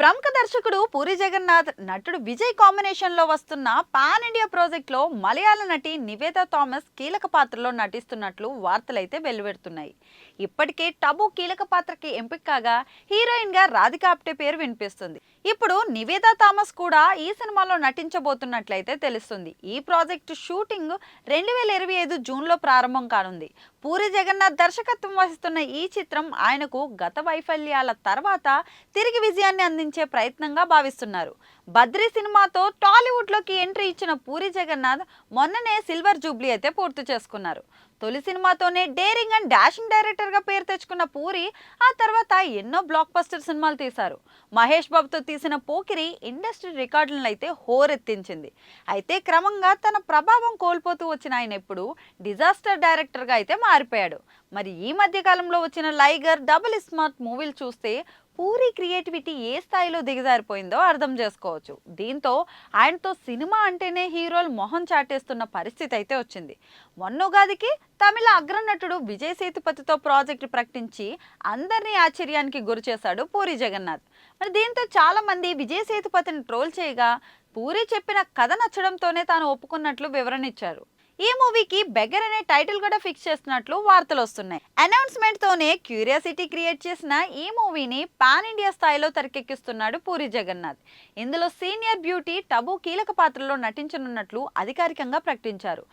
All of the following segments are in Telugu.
ప్రముఖ దర్శకుడు పూరి జగన్నాథ్ నటుడు విజయ్ కాంబినేషన్లో వస్తున్న పాన్ ఇండియా ప్రాజెక్ట్లో మలయాళ నటి నివేదా థామస్ కీలక పాత్రలో నటిస్తున్నట్లు వార్తలైతే వెలువెడుతున్నాయి. ఇప్పటికే టబు కీలక పాత్రకి ఎంపిక కాగా హీరోయిన్గా రాధిక ఆప్టే పేరు వినిపిస్తుంది. ఇప్పుడు నివేదా థామస్ కూడా ఈ సినిమాలో నటించబోతున్నట్లయితే తెలుస్తుంది. ఈ ప్రాజెక్టు షూటింగ్ రెండు వేల ఇరవై ఐదు జూన్లో ప్రారంభం కానుంది. పూరి జగన్నాథ్ దర్శకత్వం వహిస్తున్న ఈ చిత్రం ఆయనకు గత వైఫల్యాల తర్వాత తిరిగి విజయాన్ని అందించే ప్రయత్నంగా భావిస్తున్నారు. బద్రీ సినిమాతో టాలీవుడ్లోకి ఎంట్రీ ఇచ్చిన పూరి జగన్నాథ్ మొన్ననే సిల్వర్ జూబ్లీ అయితే పూర్తి చేసుకున్నారు. తొలి సినిమాతోనే డేరింగ్ అండ్ డాషింగ్ డైరెక్టర్గా పేరు తెచ్చుకున్న పూరి ఆ తర్వాత ఎన్నో బ్లాక్ బస్టర్ సినిమాలు తీశారు. మహేష్ బాబుతో తీసిన పోకిరి ఇండస్ట్రీ రికార్డులను అయితే హోరెత్తించింది. అయితే క్రమంగా తన ప్రభావం కోల్పోతూ వచ్చిన ఆయన ఇప్పుడు డిజాస్టర్ డైరెక్టర్గా అయితే మారిపోయాడు. మరి ఈ మధ్య కాలంలో వచ్చిన లైగర్ డబుల్ స్మార్ట్ మూవీలు చూస్తే పూరి క్రియేటివిటీ ఏ స్థాయిలో దిగజారిపోయిందో అర్థం చేసుకోవచ్చు. దీంతో ఆయనతో సినిమా అంటేనే హీరోలు మొహం చాటేస్తున్న పరిస్థితి అయితే వచ్చింది. మొన్నోగాదికి తమిళ అగ్రనటుడు విజయ్ సేతుపతితో ప్రాజెక్టు ప్రకటించి అందరినీ ఆశ్చర్యానికి గురి చేశాడు పూరి జగన్నాథ్. మరి దీంతో చాలామంది విజయ్ సేతుపతిని ట్రోల్ చేయగా పూరి చెప్పిన కథ నచ్చడంతోనే తాను ఒప్పుకున్నట్లు వివరణ ఇచ్చారు. ఈ మూవీకి బెగర్ అనే టైటిల్ కూడా ఫిక్స్ చేస్తున్నట్లు వార్తలు వస్తున్నాయి. అనౌన్స్మెంట్ తోనే క్యూరియాసిటీ క్రియేట్ చేసిన ఈ మూవీని పాన్ ఇండియా స్థాయిలో తెరకెక్కిస్తున్నాడు పూరి జగన్నాథ్. ఇందులో సీనియర్ బ్యూటీ టబు కీలక పాత్రలో నటించనున్నట్లు అధికారికంగా ప్రకటించారు.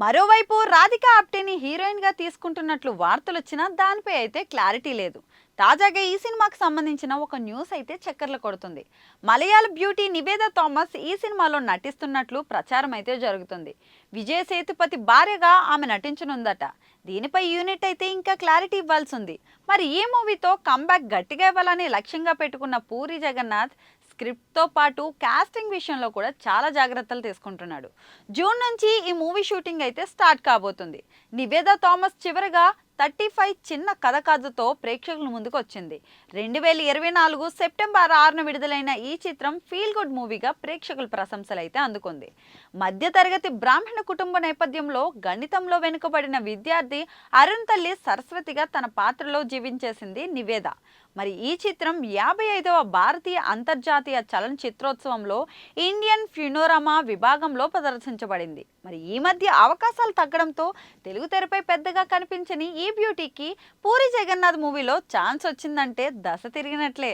మరోవైపు రాధిక ఆప్టేని హీరోయిన్గా తీసుకుంటున్నట్లు వార్తలు వచ్చినా దానిపై అయితే క్లారిటీ లేదు. తాజాగా ఈ సినిమాకు సంబంధించిన ఒక న్యూస్ అయితే చక్కర్లు కొడుతుంది. మలయాళ బ్యూటీ నివేద థామస్ ఈ సినిమాలో నటిస్తున్నట్లు ప్రచారం అయితే జరుగుతుంది. విజయ్ సేతుపతి భార్యగా ఆమె నటించనుందట. దీనిపై యూనిట్ అయితే ఇంకా క్లారిటీ ఇవ్వాల్సి ఉంది మరి ఈ మూవీతో కంబ్యాక్ గట్టిగా ఇవ్వాలని లక్ష్యంగా పెట్టుకున్న పూరి జగన్నాథ్ స్క్రిప్ట్తో పాటు కాస్టింగ్ విషయంలో కూడా చాలా జాగ్రత్తలు తీసుకుంటున్నాడు. జూన్ నుంచి ఈ మూవీ షూటింగ్ అయితే స్టార్ట్ కాబోతుంది. నివేదా థామస్ చివరగా థర్టీ ఫైవ్ చిన్న కథ కథతో ప్రేక్షకుల ముందుకు వచ్చింది. రెండు వేల ఇరవై నాలుగు సెప్టెంబర్ ఆరున విడుదలైన ఈ చిత్రం ఫీల్ గుడ్ మూవీగా ప్రేక్షకుల ప్రశంసలు అయితే అందుకుంది. మధ్యతరగతి బ్రాహ్మణ కుటుంబ నేపథ్యంలో గణితంలో వెనుకబడిన విద్యార్థి అరుణ్ తల్లి సరస్వతిగా తన పాత్రలో జీవించేసింది నివేద. మరి ఈ చిత్రం యాభై ఐదవ భారతీయ అంతర్జాతీయ చలన చిత్రోత్సవంలో ఇండియన్ ఫ్యూనోరామా విభాగంలో ప్రదర్శించబడింది. మరి ఈ మధ్య అవకాశాలు తగ్గడంతో తెలుగు తెరపై పెద్దగా కనిపించని ఈ బ్యూటీకి పూరి జగన్నాథ్ మూవీలో ఛాన్స్ వచ్చిందంటే దశ తిరిగినట్లే.